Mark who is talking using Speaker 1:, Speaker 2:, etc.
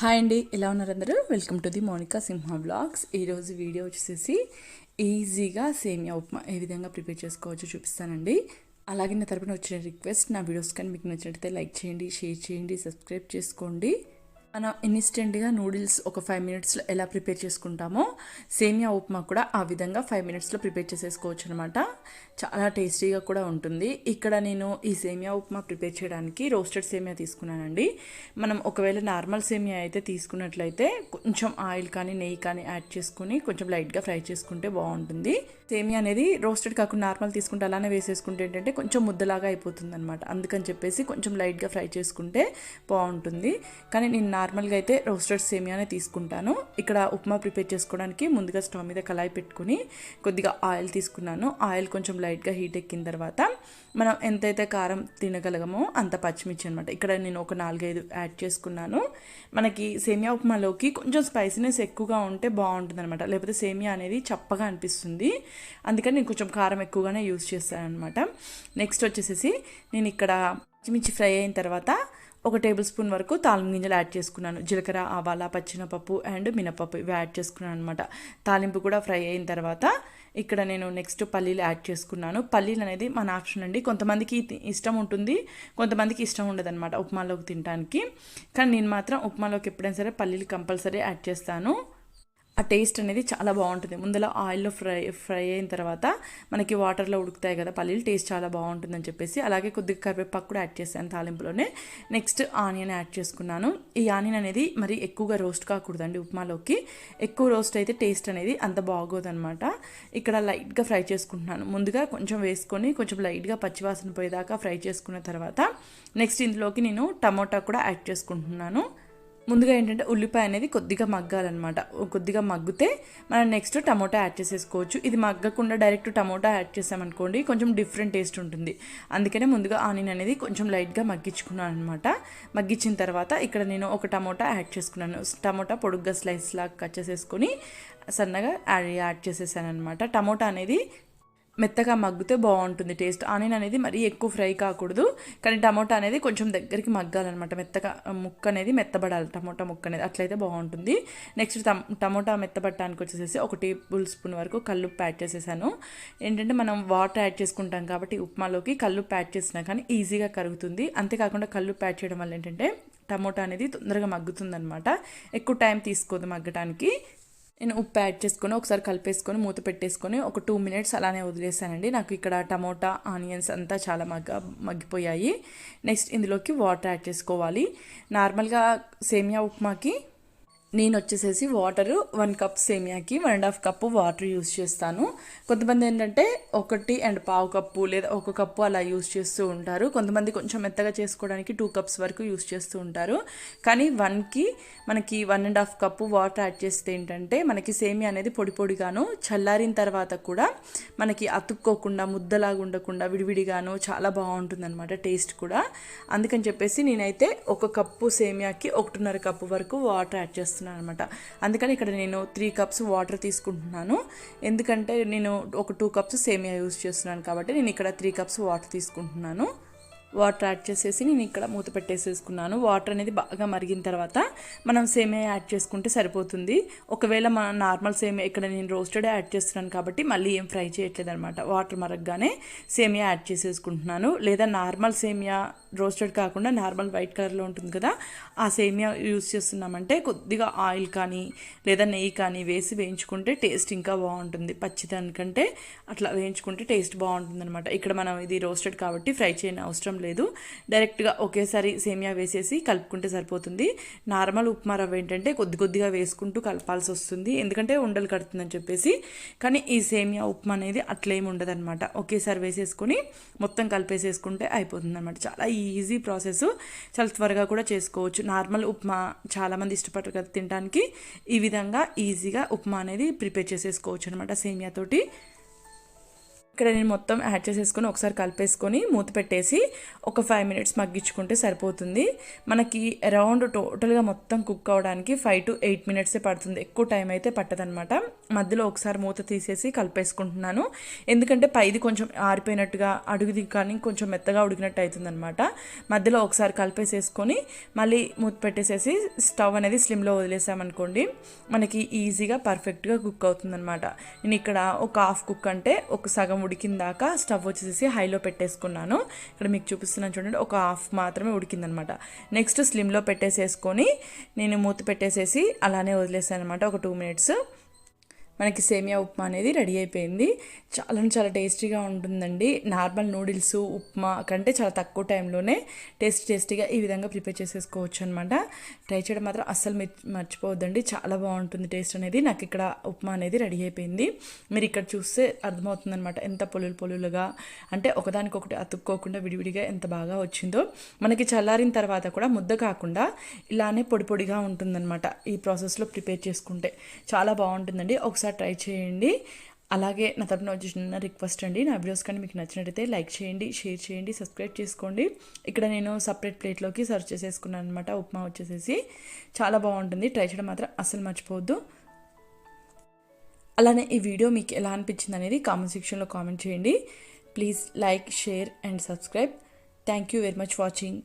Speaker 1: Hi అండి ఎలా ఉన్నారు అందరూ? Welcome to the Monika Simha blogs ఈరోజు వీడియో వచ్చేసి ఈజీగా సేమియా ఉప్మా ఏ విధంగా ప్రిపేర్ చేసుకోవచ్చో చూపిస్తానండి. అలాగే నా తరపున వచ్చిన రిక్వెస్ట్ నా వీడియోస్ కానీ మీకు నచ్చినట్లయితే లైక్ చేయండి షేర్ చేయండి సబ్స్క్రైబ్ చేసుకోండి. మనం ఇన్స్టెంట్గా నూడిల్స్ ఒక ఫైవ్ మినిట్స్లో ఎలా ప్రిపేర్ చేసుకుంటామో సేమియా ఉప్మా కూడా ఆ విధంగా ఫైవ్ మినిట్స్లో ప్రిపేర్ చేసేసుకోవచ్చు అనమాట చాలా టేస్టీగా కూడా ఉంటుంది. ఇక్కడ నేను ఈ సేమియా ఉప్మా ప్రిపేర్ చేయడానికి రోస్టెడ్ సేమియా తీసుకున్నానండి. మనం ఒకవేళ నార్మల్ సేమియా అయితే తీసుకున్నట్లయితే కొంచెం ఆయిల్ కానీ నెయ్యి కానీ యాడ్ చేసుకుని కొంచెం లైట్గా ఫ్రై చేసుకుంటే బాగుంటుంది. సేమియా అనేది రోస్టెడ్ కాకుండా నార్మల్ తీసుకుంటే అలానే వేసేసుకుంటే ఏంటంటే కొంచెం ముద్దలాగా అయిపోతుంది అనమాట అందుకని చెప్పేసి కొంచెం లైట్గా ఫ్రై చేసుకుంటే బాగుంటుంది. కానీ నేను నార్మల్గా అయితే రోస్టెడ్ సేమియానే తీసుకుంటాను. ఇక్కడ ఉప్మా ప్రిపేర్ చేసుకోవడానికి ముందుగా స్టవ్ మీద కళాయి పెట్టుకుని కొద్దిగా ఆయిల్ తీసుకున్నాను. ఆయిల్ కొంచెం లైట్గా హీట్ ఎక్కిన తర్వాత మనం ఎంతైతే కారం తినగలగమో అంత పచ్చిమిర్చి అనమాట ఇక్కడ నేను ఒక నాలుగైదు యాడ్ చేసుకున్నాను. మనకి సేమియా ఉప్మాలోకి కొంచెం స్పైసీనెస్ ఎక్కువగా ఉంటే బాగుంటుంది అనమాట లేకపోతే సేమియా అనేది చప్పగా అనిపిస్తుంది. అందుకని నేను కొంచెం కారం ఎక్కువగానే యూజ్ చేస్తాను అనమాట నెక్స్ట్ వచ్చేసేసి నేను ఇక్కడ పచ్చిమిర్చి ఫ్రై అయిన తర్వాత ఒక టేబుల్ స్పూన్ వరకు తాలింపు గింజలు యాడ్ చేసుకున్నాను. జీలకర్ర ఆవాల పచ్చినపప్పు అండ్ మినపప్పు ఇవి యాడ్ చేసుకున్నాను అనమాట తాలింపు కూడా ఫ్రై అయిన తర్వాత ఇక్కడ నేను నెక్స్ట్ పల్లీలు యాడ్ చేసుకున్నాను. పల్లీలు అనేది మన ఆప్షన్ అండి. కొంతమందికి ఇష్టం ఉంటుంది కొంతమందికి ఇష్టం ఉండదు అనమాట ఉప్మాలోకి తినడానికి కానీ నేను మాత్రం ఉప్మాలోకి ఎప్పుడైనా సరే పల్లీలు కంపల్సరీ యాడ్ చేస్తాను. ఆ టేస్ట్ అనేది చాలా బాగుంటుంది. ముందులో ఆయిల్లో ఫ్రై ఫ్రై అయిన తర్వాత మనకి వాటర్లో ఉడుకుతాయి కదా పల్లీలు టేస్ట్ చాలా బాగుంటుందని చెప్పేసి అలాగే కొద్దిగా కరివేపాకు కూడా యాడ్ చేశాను తాలింపులోనే. నెక్స్ట్ ఆనియన్ యాడ్ చేసుకున్నాను. ఈ ఆనియన్ అనేది మరి ఎక్కువగా రోస్ట్ కాకూడదండి ఉప్మాలోకి. ఎక్కువ రోస్ట్ అయితే టేస్ట్ అనేది అంత బాగోదనమాట ఇక్కడ లైట్గా ఫ్రై చేసుకుంటున్నాను. ముందుగా కొంచెం వేసుకొని కొంచెం లైట్గా పచ్చివాసన పోయేదాకా ఫ్రై చేసుకున్న తర్వాత నెక్స్ట్ ఇందులోకి నేను టమోటా కూడా యాడ్ చేసుకుంటున్నాను. ముందుగా ఏంటంటే ఉల్లిపాయ అనేది కొద్దిగా మగ్గాలన్నమాట. కొద్దిగా మగ్గితే మనం నెక్స్ట్ టమోటా యాడ్ చేసేసుకోవచ్చు. ఇది మగ్గకుండా డైరెక్ట్ టమోటా యాడ్ చేసామనుకోండి కొంచెం డిఫరెంట్ టేస్ట్ ఉంటుంది. అందుకనే ముందుగా ఆనియన్ అనేది కొంచెం లైట్గా మగ్గించుకున్నాను అనమాట మగ్గించిన తర్వాత ఇక్కడ నేను ఒక టమోటా యాడ్ చేసుకున్నాను. టమోటా పొడుగ్గా స్లైస్ లాగా కట్ చేసేసుకొని సన్నగా యాడ్ యాడ్ చేసేసాను అనమాట టమోటా అనేది మెత్తగా మగ్గితే బాగుంటుంది టేస్ట్. ఆనియన్ అనేది మరీ ఎక్కువ ఫ్రై కాకూడదు. కానీ టమోటా అనేది కొంచెం దగ్గరికి మగ్గాలన్నమాట. మెత్తగా ముక్క అనేది మెత్తబడాలి. టమోటా ముక్క అనేది అట్లయితే బాగుంటుంది. నెక్స్ట్ టమోటా మెత్తబట్టడానికి వచ్చేసేసి ఒక టేబుల్ స్పూన్ వరకు కల్లుప్పు యాడ్ చేసేసాను. ఏంటంటే మనం వాటర్ యాడ్ చేసుకుంటాం కాబట్టి ఉప్మాలోకి కల్లుప్పు యాడ్ చేసినా కానీ ఈజీగా కరుగుతుంది. అంతేకాకుండా కల్లుప్పు యాడ్ చేయడం వల్ల ఏంటంటే టమోటా అనేది తొందరగా మగ్గుతుందనమాట ఎక్కువ టైం తీసుకోదు మగ్గటానికి. నేను ఉప్పు యాడ్ చేసుకొని ఒకసారి కలిపేసుకొని మూత పెట్టేసుకొని ఒక టూ మినిట్స్ అలానే వదిలేసానండి. నాకు ఇక్కడ టమోటా ఆనియన్స్ అంతా చాలా మగ్గ మగ్గిపోయాయి. నెక్స్ట్ ఇందులోకి వాటర్ యాడ్ చేసుకోవాలి. నార్మల్గా సేమియా ఉప్మాకి నేను వచ్చేసేసి water one cup సేమియాకి one and half cup water use చేస్తాను. కొంతమంది ఏంటంటే ఒకటి అండ్ పావు కప్పు లేదా ఒక కప్పు అలా యూస్ చేస్తూ ఉంటారు. కొంతమంది కొంచెం మెత్తగా చేసుకోవడానికి టూ కప్స్ వరకు యూస్ చేస్తూ ఉంటారు. కానీ వన్కి మనకి one and half cup water add చేస్తే ఏంటంటే మనకి సేమియా అనేది పొడి పొడిగాను. చల్లారిన తర్వాత కూడా మనకి అతుక్కోకుండా ముద్దలాగా ఉండకుండా విడివిడిగాను చాలా బాగుంటుందన్నమాట టేస్ట్ కూడా. అందుకని చెప్పేసి నేనైతే ఒక కప్పు సేమియాకి ఒకటిన్నర కప్పు వరకు వాటర్ యాడ్ చేస్తాను. చేస్తున్నాను అనమాట అందుకని ఇక్కడ నేను త్రీ కప్స్ వాటర్ తీసుకుంటున్నాను. ఎందుకంటే నేను ఒక టూ కప్స్ సేమియా యూస్ చేస్తున్నాను కాబట్టి నేను ఇక్కడ త్రీ కప్స్ వాటర్ తీసుకుంటున్నాను. వాటర్ యాడ్ చేసేసి నేను ఇక్కడ మూత పెట్టేసేసుకున్నాను. వాటర్ అనేది బాగా మరిగిన తర్వాత మనం సేమే యాడ్ చేసుకుంటే సరిపోతుంది. ఒకవేళ మన నార్మల్ సేమియా ఇక్కడ నేను రోస్టెడ్ యాడ్ చేస్తున్నాను కాబట్టి మళ్ళీ ఏం ఫ్రై చేయట్లేదు అనమాట వాటర్ మరగగానే సేమియా యాడ్ చేసేసుకుంటున్నాను. లేదా నార్మల్ సేమియా రోస్టెడ్ కాకుండా నార్మల్ వైట్ కలర్లో ఉంటుంది కదా ఆ సేమియా యూస్ చేస్తున్నామంటే కొద్దిగా ఆయిల్ కానీ లేదా నెయ్యి కానీ వేసి వేయించుకుంటే టేస్ట్ ఇంకా బాగుంటుంది. పచ్చిదానికంటే అట్లా వేయించుకుంటే టేస్ట్ బాగుంటుంది అనమాట ఇక్కడ మనం ఇది రోస్టెడ్ కాబట్టి ఫ్రై చేయని అవసరం లేదు. డైరెక్ట్గా ఒకేసారి సేమియా వేసేసి కలుపుకుంటే సరిపోతుంది. నార్మల్ ఉప్మా రవ్వ ఏంటంటే కొద్ది కొద్దిగా వేసుకుంటూ కలపాల్సి వస్తుంది. ఎందుకంటే ఉండలు కడుతుందని చెప్పేసి. కానీ ఈ సేమియా ఉప్మా అనేది అట్లేమి ఉండదన్నమాట. ఒకేసారి వేసేసుకొని మొత్తం కలిపేసేసుకుంటే అయిపోతుంది అనమాట చాలా ఈజీ ప్రాసెస్. చాలా త్వరగా కూడా చేసుకోవచ్చు. నార్మల్ ఉప్మా చాలామంది ఇష్టపడరు కదా తినడానికి. ఈ విధంగా ఈజీగా ఉప్మా అనేది ప్రిపేర్ చేసేసుకోవచ్చు అనమాట సేమియాతోటి ఇక్కడ నేను మొత్తం యాడ్ చేసేసుకొని ఒకసారి కలిపేసుకొని మూత పెట్టేసి ఒక ఫైవ్ మినిట్స్ మగ్గించుకుంటే సరిపోతుంది. మనకి అరౌండ్ టోటల్గా మొత్తం కుక్ అవడానికి ఫైవ్ టు ఎయిట్ మినిట్సే పడుతుంది. ఎక్కువ టైం అయితే పట్టదనమాట మధ్యలో ఒకసారి మూత తీసేసి కలిపేసుకుంటున్నాను. ఎందుకంటే పైది కొంచెం ఆరిపోయినట్టుగా అడుగుది కానీ కొంచెం మెత్తగా ఉడికినట్టు అవుతుందన్నమాట మధ్యలో ఒకసారి కలిపేసేసుకొని మళ్ళీ మూత పెట్టేసేసి స్టవ్ అనేది స్లిమ్లో వదిలేసామనుకోండి మనకి ఈజీగా పర్ఫెక్ట్గా కుక్ అవుతుందన్నమాట. నేను ఇక్కడ ఒక హాఫ్ కుక్ అంటే ఒక సగం ఉడికిందాక స్టవ్ వచ్చేసి హైలో పెట్టేసుకున్నాను. ఇక్కడ మీకు చూపిస్తున్నాను చూడండి ఒక హాఫ్ మాత్రమే ఉడికిందనమాట. నెక్స్ట్ స్లిమ్లో పెట్టేసేసుకొని నేను మూత పెట్టేసేసి అలానే వదిలేసాను అనమాట ఒక టూ మినిట్స్. మనకి సేమియా ఉప్మా అనేది రెడీ అయిపోయింది. చాలా చాలా టేస్టీగా ఉంటుందండి. నార్మల్ నూడిల్స్ ఉప్మా కంటే చాలా తక్కువ టైంలోనే టేస్ట్ టేస్టీగా ఈ విధంగా ప్రిపేర్ చేసేసుకోవచ్చు అనమాట ట్రై చేయడం మాత్రం అస్సలు మర్చిపోవద్దండి. చాలా బాగుంటుంది టేస్ట్ అనేది. నాకు ఇక్కడ ఉప్మా అనేది రెడీ అయిపోయింది. మీరు ఇక్కడ చూస్తే అర్థమవుతుందనమాట ఎంత పొలులు పొలులుగా అంటే ఒకదానికొకటి అతుక్కోకుండా విడివిడిగా ఎంత బాగా వచ్చిందో. మనకి చల్లారిన తర్వాత కూడా ముద్ద కాకుండా ఇలానే పొడి పొడిగా ఉంటుందన్నమాట ఈ ప్రాసెస్లో ప్రిపేర్ చేసుకుంటే. చాలా బాగుంటుందండి. ఒకసారి ట్రై చేయండి. అలాగే నా తరఫున వచ్చి చిన్న రిక్వెస్ట్ అండి నా వీడియోస్ కానీ మీకు నచ్చినట్టయితే లైక్ చేయండి షేర్ చేయండి సబ్స్క్రైబ్ చేసుకోండి. ఇక్కడ నేను సపరేట్ ప్లేట్లోకి సర్వ్ చేసేసుకున్నాను అనమాట ఉప్మా వచ్చేసేసి. చాలా బాగుంటుంది ట్రై చేయడం మాత్రం అస్సలు మర్చిపోవద్దు. అలానే ఈ వీడియో మీకు ఎలా అనిపించింది అనేది కామెంట్ సెక్షన్లో కామెంట్ చేయండి. Please like share and subscribe. Thank you very much watching.